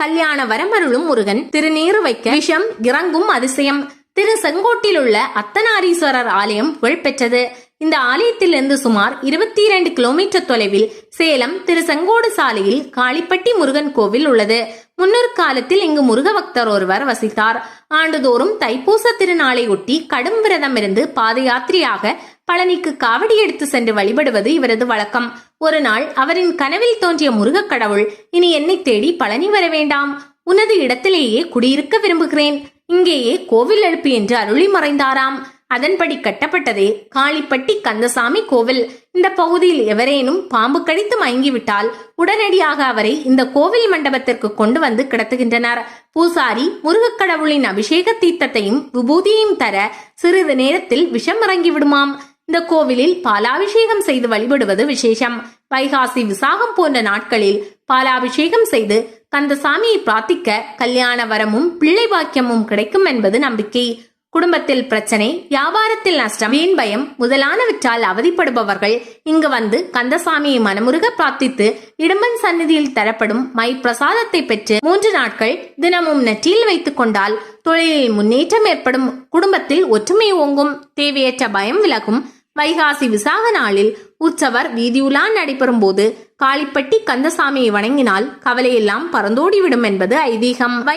கல்யாண வரமருளும் முருகன். திருநீறு வைக்க விஷம் இறங்கும் அதிசயம். திரு செங்கோட்டில் உள்ள அத்தனாரீஸ்வரர் ஆலயம் புகழ்பெற்றது. இந்த ஆலயத்திலிருந்து சுமார் இருபத்தி இரண்டு கிலோமீட்டர் தொலைவில் சேலம் திரு செங்கோடு சாலையில் காளிப்பட்டி முருகன் கோவில் உள்ளது. முன்னொரு காலத்தில் இங்கு முருக பக்தர் ஒருவர் வசித்தார். ஆண்டுதோறும் தைப்பூச திருநாளை ஒட்டி கடும் விரதம் இருந்து பாத யாத்திரையாக பழனிக்கு காவடி எடுத்து சென்று வழிபடுவது இவரது வழக்கம். ஒரு நாள் அவரின் கனவில் தோன்றிய முருகக் கடவுள் இனி என்னை தேடி பழனி வர வேண்டாம். உனது இடத்திலேயே குடியிருக்க விரும்புகிறேன். இங்கேயே கோவில் எழுப்பு என்று அருளி மறைந்தாராம். அதன்படி கட்டப்பட்டதே காளிப்பட்டி கந்தசாமி கோவில். இந்த பகுதியில் எவரேனும் பாம்பு கடித்து மயங்கிவிட்டால் உடனடியாக அவரை இந்த கோவில் மண்டபத்திற்கு கொண்டு வந்து கிடத்துகின்றனர். பூசாரி முருகக் கடவுளின் அபிஷேக தீர்த்தத்தையும் விபூதியையும் தர சிறிது நேரத்தில் விஷம் இறங்கி விடுமாம் இந்த கோவிலில் பாலாபிஷேகம் செய்து வழிபடுவது விசேஷம். வைகாசி விசாகம் போன்ற நாட்களில் பாலாபிஷேகம் செய்து கந்தசாமியை பிரார்த்திக்க கல்யாண வரமும் பிள்ளை பாக்கியமும் கிடைக்கும் என்பது நம்பிக்கை. குடும்பத்தில் பிரச்சனை வியாபாரத்தில் நஷ்டம் வீண் பயம் முதலானவற்றால் அவதிப்படுபவர்கள் இங்கு வந்து கந்தசாமியை மனமுருக பிரார்த்தித்து இடும்பன் சந்நிதியில் தரப்படும் மை பிரசாதத்தை பெற்று மூன்று நாட்கள் தினமும் நெற்றியில் வைத்துக் கொண்டால் தொழிலில் முன்னேற்றம் ஏற்படும் குடும்பத்தில் ஒற்றுமை ஓங்கும் தேவையற்ற பயம் விலகும் வைகாசி விசாக நாளில் உற்சவர் வீதியுலா நடைபெறும் போது காளிப்பட்டி கந்தசாமியை வணங்கினால் கவலையெல்லாம் பறந்தோடிவிடும் என்பது ஐதீகம். வை-